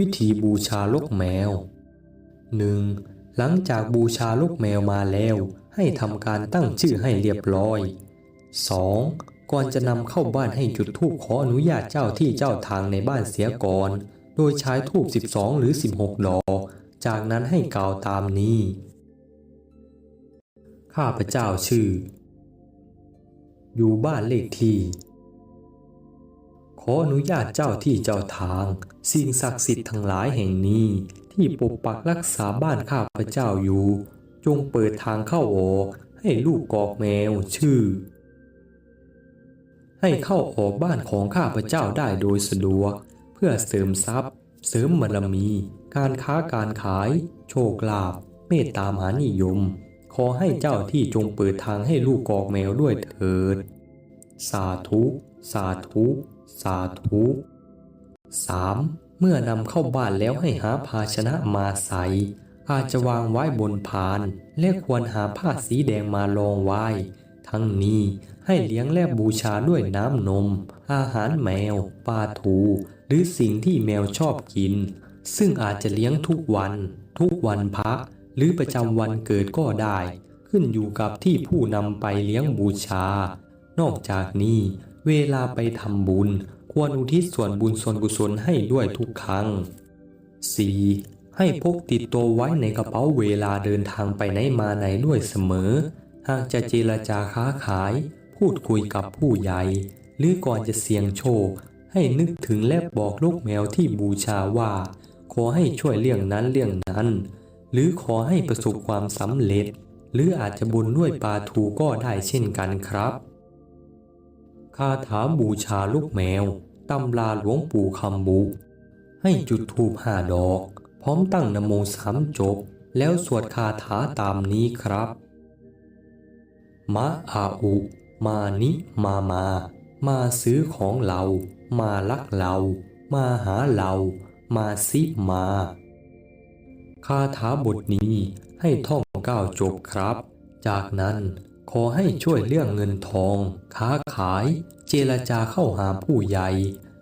วิธีบูชาลูกแมว 1. หลังจากบูชาลูกแมวมาแล้วให้ทำการตั้งชื่อให้เรียบร้อย 2. ก่อนจะนำเข้าบ้านให้จุดธูปขออนุญาตเจ้าที่เจ้าทางในบ้านเสียก่อน โดยใช้ธูป 12 หรือ 16 ดอก จากนั้นให้กล่าวตามนี้ ข้าพเจ้าชื่อ อยู่บ้านเลขที่ ออนุญาตเจ้าที่เจ้าทาง สิ่งศักดิ์สิทธิ์ทั้งหลายแห่งนี้ ที่ปกปักรักษาบ้านข้าพเจ้าอยู่ จงเปิดทางเข้าออกให้ลูกกอกแมวชื่อ ให้เข้าออกบ้านของข้าพเจ้าได้โดยสะดวก เพื่อเสริมทรัพย์ เสริมบารมี การค้าการขาย โชคลาภเมตตามหานิยม ขอให้เจ้าที่จงเปิดทางให้ลูกกอกแมวด้วยเถิด สาธุ สาธุ สาธุ 3. เมื่อนำเข้าบ้านแล้วให้หาภาชนะมาใส่อาจจะวางไว้บนพาน และควรหาผ้าสีแดงมาลองไว้ ทั้งนี้ให้เลี้ยงและบูชาด้วยน้ำนม อาหารแมวปลาทูหรือสิ่งที่แมวชอบกิน ซึ่งอาจจะเลี้ยงทุกวัน ทุกวันพระ หรือประจำวันเกิดก็ได้ ขึ้นอยู่กับที่ผู้นำไปเลี้ยงบูชา นอกจากนี้ เวลาไปทำบุญ ควรอุทิศส่วนบุญส่วนกุศลให้ด้วยทุกครั้ง 4. ให้พกติดตัวไว้ในกระเป๋าเวลาเดินทางไปไหนมาไหนด้วยเสมอ หากจะเจรจาค้าขาย พูดคุยกับผู้ใหญ่ หรือก่อนจะเสี่ยงโชค ให้นึกถึงและบอกลูกแมวที่บูชาว่า ขอให้ช่วยเรื่องนั้นเรื่องนั้น หรือขอให้ประสบความสำเร็จ หรืออาจจะบุญด้วยปลาทูก็ได้เช่นกันครับ คาถาบูชาลูกแมว ตำราหลวงปู่คำบุ ให้จุดธูปห้าดอก พร้อมตั้งนโมสามจบ แล้วสวดคาถาตามนี้ครับ มะอาอุ มานิมามา มาซื้อของเรา มาลักเรา มาหาเรา มาซิมา คาถาบทนี้ให้ท่องเก้าจบครับ จากนั้น ขอให้ช่วยเรื่องเงินทอง ค้าขาย เจรจาเข้าหาผู้ใหญ่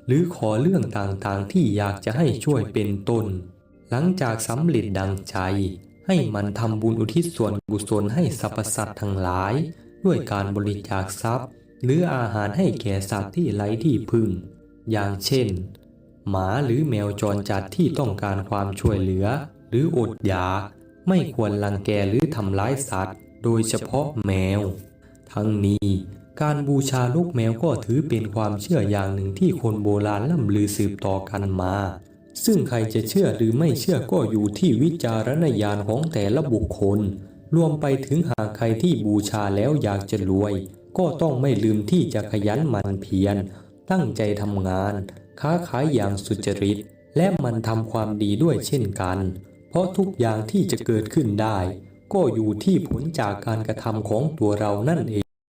หรือขอเรื่องต่างๆที่อยากจะให้ช่วยเป็นต้น หลังจากสำเร็จดังใจ ให้มันทำบุญอุทิศส่วนกุศลให้สรรพสัตว์ทั้งหลาย ด้วยการบริจาคทรัพย์ หรืออาหารให้แก่สัตว์ที่ไร้ที่พึ่ง อย่างเช่น หมาหรือแมวจรจัดที่ต้องการความช่วยเหลือ หรืออดอยากไม่ควรรังแกหรือทำร้ายสัตว์ โดยเฉพาะแมว ทั้งนี้การบูชาลูกแมวก็ถือเป็นความเชื่ออย่างหนึ่งที่คนโบราณล่ำลือสืบต่อกันมา ซึ่งใครจะเชื่อหรือไม่เชื่อก็อยู่ที่วิจารณญาณของแต่ละบุคคล รวมไปถึงหากใครที่บูชาแล้วอยากจะรวย ก็ต้องไม่ลืมที่จะขยันหมั่นเพียร ตั้งใจทำงาน ค้าขายอย่างสุจริต และมันทำความดีด้วยเช่นกัน เพราะทุกอย่างที่จะเกิดขึ้นได้ ก็อยู่ที่ผลจากการกระทำของตัวเรานั่นเอง